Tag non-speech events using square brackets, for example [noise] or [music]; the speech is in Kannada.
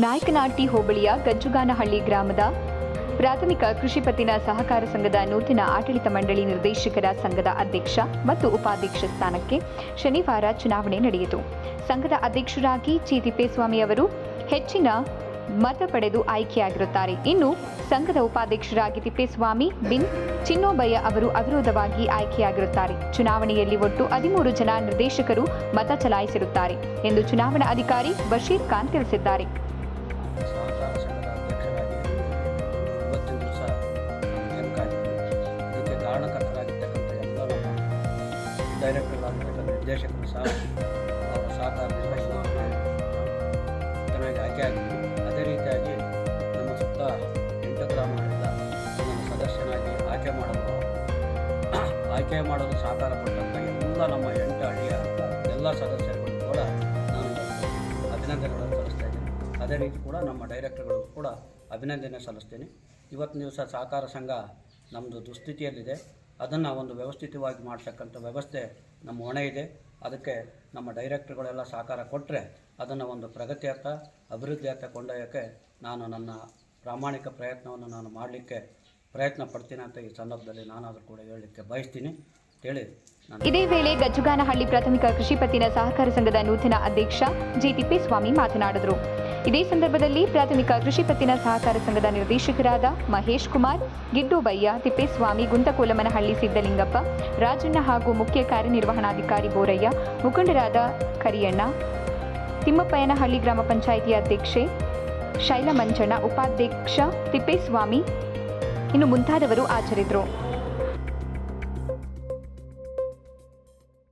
ಯರಳಾಟಿ ಹೋಬಳಿಯ ಗಜ್ಜುಗಾನಹಳ್ಳಿ ಗ್ರಾಮದ ಪ್ರಾಥಮಿಕ ಕೃಷಿ ಪತ್ತಿನ ಸಹಕಾರ ಸಂಘದ ನೂತನ ಆಡಳಿತ ಮಂಡಳಿ ನಿರ್ದೇಶಕರ ಸಂಘದ ಅಧ್ಯಕ್ಷ ಮತ್ತು ಉಪಾಧ್ಯಕ್ಷ ಸ್ಥಾನಕ್ಕೆ ಶನಿವಾರ ಚುನಾವಣೆ ನಡೆಯಿತು. ಸಂಘದ ಅಧ್ಯಕ್ಷರಾಗಿ ಚಿ ತಿಪ್ಪೇಸ್ವಾಮಿ ಅವರು ಹೆಚ್ಚಿನ ಮತ ಪಡೆದು ಆಯ್ಕೆಯಾಗಿರುತ್ತಾರೆ. ಇನ್ನು ಸಂಘದ ಉಪಾಧ್ಯಕ್ಷರಾಗಿ ತಿಪ್ಪೇಸ್ವಾಮಿ ಬಿನ್ ಚಿನ್ನೋಬಯ್ಯ ಅವರು ಅವಿರೋಧವಾಗಿ ಆಯ್ಕೆಯಾಗಿರುತ್ತಾರೆ. ಚುನಾವಣೆಯಲ್ಲಿ ಒಟ್ಟು ಹದಿಮೂರು ಜನ ನಿರ್ದೇಶಕರು ಮತ ಚಲಾಯಿಸಿರುತ್ತಾರೆ ಎಂದು ಚುನಾವಣಾ ಅಧಿಕಾರಿ ಬಶೀರ್ ಖಾನ್ ತಿಳಿಸಿದ್ದಾರೆ. ಡೈರೆಕ್ಟರ್ಗಳಾಗಿರ್ತಕ್ಕಂಥ ನಿರ್ದೇಶಕರು ಸಹ ಅವರ ಸಹಕಾರ ಇವತ್ತು ಚೆನ್ನಾಗಿ ಆಯ್ಕೆ ಆಗಿದ್ದು ಅದೇ ರೀತಿಯಾಗಿ ನಮ್ಮ ಸುತ್ತ ಎಂಟು ಗ್ರಾಮಗಳಿಂದ ಸದಸ್ಯನಾಗಿ ಆಯ್ಕೆ ಮಾಡಲು [coughs] ಆಯ್ಕೆ ಮಾಡಲು ಸಹಕಾರ ಕೊಟ್ಟಂಥ ಎಲ್ಲ ನಮ್ಮ ಎಂಟು ಹಳ್ಳಿಯ ಎಲ್ಲ ಸದಸ್ಯರುಗಳು ಕೂಡ ನಾನು ಇವತ್ತು ಅಭಿನಂದನೆಗಳನ್ನು ಸಲ್ಲಿಸ್ತಾ ಇದ್ದೀನಿ. ಅದೇ ರೀತಿ ಕೂಡ ನಮ್ಮ ಡೈರೆಕ್ಟರ್ಗಳು ಕೂಡ ಅಭಿನಂದನೆ ಸಲ್ಲಿಸ್ತೀನಿ. ಇವತ್ತಿನ ದಿವಸ ಸಹಕಾರ ಸಂಘ ನಮ್ಮದು ದುಸ್ಥಿತಿಯಲ್ಲಿದೆ. ಅದನ್ನು ಒಂದು ವ್ಯವಸ್ಥಿತವಾಗಿ ಮಾಡ್ತಕ್ಕಂಥ ವ್ಯವಸ್ಥೆ ನಮ್ಮ ಹೊಣೆ ಇದೆ. ಅದಕ್ಕೆ ನಮ್ಮ ಡೈರೆಕ್ಟ್ರುಗಳೆಲ್ಲ ಸಹಕಾರ ಕೊಟ್ಟರೆ ಅದನ್ನು ಒಂದು ಪ್ರಗತಿಯತ್ತ ಅಭಿವೃದ್ಧಿಯತ್ತ ಕೊಂಡೊಯ್ಯೋಕ್ಕೆ ನಾನು ನನ್ನ ಪ್ರಾಮಾಣಿಕ ಪ್ರಯತ್ನವನ್ನು ನಾನು ಮಾಡಲಿಕ್ಕೆ ಪ್ರಯತ್ನ ಪಡ್ತೀನಿ ಅಂತ ಈ ಸಂದರ್ಭದಲ್ಲಿ ನಾನಾದರೂ ಕೂಡ ಹೇಳಲಿಕ್ಕೆ ಬಯಸ್ತೀನಿ. ಹೇಳಿ ಇದೇ ವೇಳೆ ಗಜ್ಜುಗಾನಹಳ್ಳಿ ಪ್ರಾಥಮಿಕ ಕೃಷಿ ಪತ್ತಿನ ಸಹಕಾರ ಸಂಘದ ನೂತನ ಅಧ್ಯಕ್ಷ ಜಿ ಸ್ವಾಮಿ ಮಾತನಾಡಿದರು. ಇದೇ ಸಂದರ್ಭದಲ್ಲಿ ಪ್ರಾಥಮಿಕ ಕೃಷಿ ಪತ್ತಿನ ಸಹಕಾರ ಸಂಘದ ನಿರ್ದೇಶಕರಾದ ಮಹೇಶ್ ಕುಮಾರ್ ಗಿಡ್ಡುಬಯ್ಯ ತಿಪ್ಪೇಸ್ವಾಮಿ ಗುಂತಕೋಲಮನಹಳ್ಳಿ ಸಿದ್ದಲಿಂಗಪ್ಪ ರಾಜಣ್ಣ ಹಾಗೂ ಮುಖ್ಯ ಕಾರ್ಯನಿರ್ವಹಣಾಧಿಕಾರಿ ಬೋರಯ್ಯ, ಮುಖಂಡರಾದ ಕರಿಯಣ್ಣ, ತಿಮ್ಮಪ್ಪಯ್ಯನಹಳ್ಳಿ ಗ್ರಾಮ ಪಂಚಾಯಿತಿ ಅಧ್ಯಕ್ಷೆ ಶೈಲಮಂಜಣ್ಣ, ಉಪಾಧ್ಯಕ್ಷ ತಿಪ್ಪೇಸ್ವಾಮಿ, ಇನ್ನು ಮುಂತಾದವರು ಹಾಜರಿದ್ದರು.